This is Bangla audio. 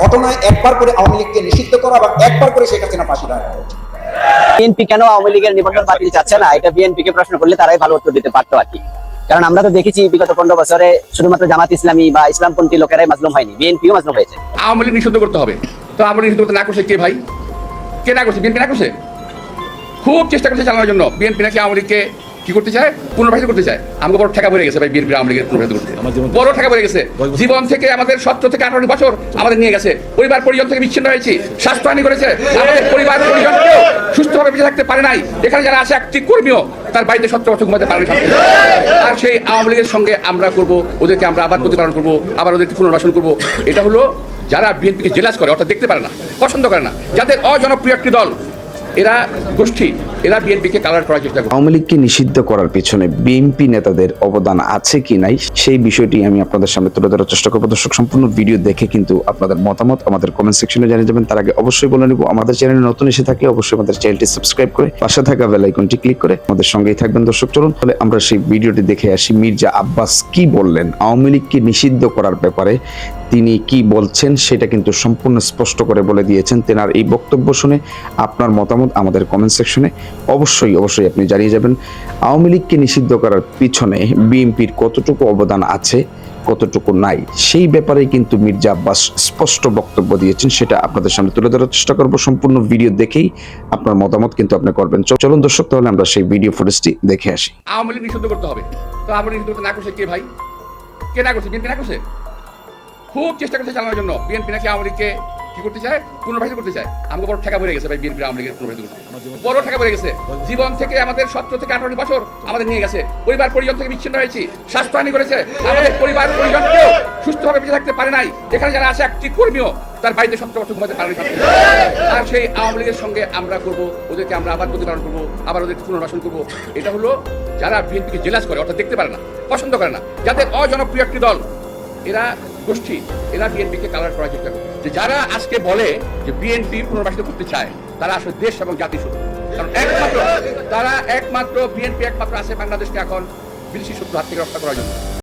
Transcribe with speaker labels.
Speaker 1: ঘটনায় একবার করে আওয়ামী লীগকে নিষিদ্ধ করা বা একবার করে শেখ হাসিনা ফাঁসি দেওয়া।
Speaker 2: বিএনপি কেন আওয়ামী লীগের নিবন্ধন বাতিল চাচ্ছে না? এটা বিএনপি কে প্রশ্ন করলে তারাই ভালো উত্তর দিতে পারতো আর কি। কারণ আমরা তো দেখেছি বিগত পনেরো বছরে শুধুমাত্র জামাত ইসলামী বা ইসলামপন্থী লোকেরাই মাজলুম হয়নি। বিএনপিও মাজলুম হয়েছে।
Speaker 3: আওয়ামী লীগ নিষিদ্ধ করতে হবে। তো আওয়ামী লীগ নিষিদ্ধ করতে না করছে কে ভাই? কে না করছে? বিএনপি না করছে? খুব চেষ্টা করছে চালানোর জন্য। বিএনপি নাকি আওয়ামী লীগকে কি করতে চায়? পুনর্বাসিত করতে চায়। আমাকে বড় ঠেকা পড়ে গেছে ভাই বিএনপি আওয়ামী লীগের পুনর্বাসিত করতে। বড় ঠেকা পড়ে গেছে। জীবন থেকে আমাদের সত্তর থেকে আঠারো বছর আমাদের নিয়ে গেছে। পরিবার পরিজন থেকে বিচ্ছিন্ন হয়েছি। স্বাস্থ্যহানি করেছে। আমাদের পরিবার পরিজনকেও সুস্থভাবে বেঁচে থাকতে পারে নাই। এখানে যারা আছে একটি কর্মীও তার বাড়িতে সত্তর বছর ঘুমাতে পারে আর সেই আওয়ামী লীগের সঙ্গে আমরা করব ওদেরকে আমরা আবার প্রতিপালন করব আবার ওদেরকে পুনর্বাসন করব। এটা হলো যারা বিএনপিকে জেলাস করে অর্থাৎ দেখতে পারে না পছন্দ করে না। যাদের অজনপ্রিয় একটি দল এরা গোষ্ঠী এরা বিএনপিকে কালার করার চেষ্টা করে
Speaker 4: আওয়ামী লীগকে নিষিদ্ধ করার পিছনে বিএনপি নেতাদের অবদান আছে কি নাই, সেই বিষয়টি আমি আপনাদের সামনে তুলে ধরার চেষ্টা করব। দর্শক, সম্পূর্ণ ভিডিও দেখে কিন্তু আপনাদের মতামত আমাদের কমেন্ট সেকশনে জানিয়ে যাবেন তার আগে অবশ্যই বলে নিব, আমাদের চ্যানেলে নতুন এসে থাকলে অবশ্যই আমাদের চ্যানেলটি সাবস্ক্রাইব করে পাশে থাকা বেল আইকনটি ক্লিক করে আমাদের সঙ্গেই থাকবেন। দর্শক, চলুন, তাহলে আমরা সেই ভিডিওটি দেখে আসি। মির্জা আব্বাস কি বললেন? আওয়ামী লীগকে নিষিদ্ধ করার ব্যাপারে তিনি কি বলছেন, সেটা কিন্তু সম্পূর্ণ স্পষ্ট করে বলে দিয়েছেন। তেনার এই বক্তব্য শুনে আপনার মতামত আমাদের কমেন্ট সেকশনে অবশ্যই অবশ্যই আপনি জানিয়ে যাবেন, আওয়ামী লীগকে নিষিদ্ধ করার পিছনে বিএনপির কতটুকু অবদান আছে, কতটুকু নাই, সেই ব্যাপারে কিন্তু মির্জা আব্বাস স্পষ্ট বক্তব্য দিয়েছেন, সেটা আপনাদের সামনে তুলে ধরার চেষ্টা করব। সম্পূর্ণ ভিডিও দেখেই আপনার মতামত কিন্তু আপনি করবেন। চলুন দর্শক, তাহলে আমরা সেই ভিডিও ফুটেজটি দেখে আসি।
Speaker 3: আওয়ামী লীগ নিষিদ্ধ করতে হবে। তো আওয়ামী লীগ না করছে কে ভাই? কে না করছে? বিএনপি না করছে? খুব চেষ্টা করছে চালানোর জন্য। বিএনপি নাকি আওয়ামী লীগকে কি করতে চায়? পুনর্বাসিত করতে চায়। আমাকে বড় ঠেকা পড়ে গেছে ভাই বিএনপি আওয়ামী লীগের পুনর্বাসিত করতে। বড় ঠেকা পড়ে গেছে। জীবন থেকে আমাদের সত্তর থেকে আঠারো বছর আমাদের নিয়ে গেছে। পরিবার পরিজন থেকে বিচ্ছিন্ন হয়েছি স্বাস্থ্যহানি করেছে। আমাদের পরিবার পরিজনকেও সুস্থভাবে বেঁচে থাকতে পারে নাই। এখানে যারা আছে, একটি কর্মীও তার বাড়িতে সত্তর বছর ঘুমাতে পারে আর সেই আওয়ামী লীগের সঙ্গে আমরা করব, ওদেরকে আমরা আবার প্রতিপালন করব, আবার ওদেরকে পুনর্বাসন করব। এটা হলো যারা বিএনপিকে জেলাস করে, অর্থাৎ দেখতে পারে না, পছন্দ করে না। যাদের অজনপ্রিয় একটি দল, এরা গোষ্ঠী, এরা বিএনপিকে কালার করার চেষ্টা করে যে যারা আজকে বলে যে বিএনপি পুনর্বাসিত করতে চায়, তারা আসলে দেশ এবং জাতি শুধু। কারণ একমাত্র, তারা একমাত্র বিএনপি একমাত্র আছে বাংলাদেশকে এখন বিদেশি শত্রু হাত থেকে রক্ষা করার জন্য।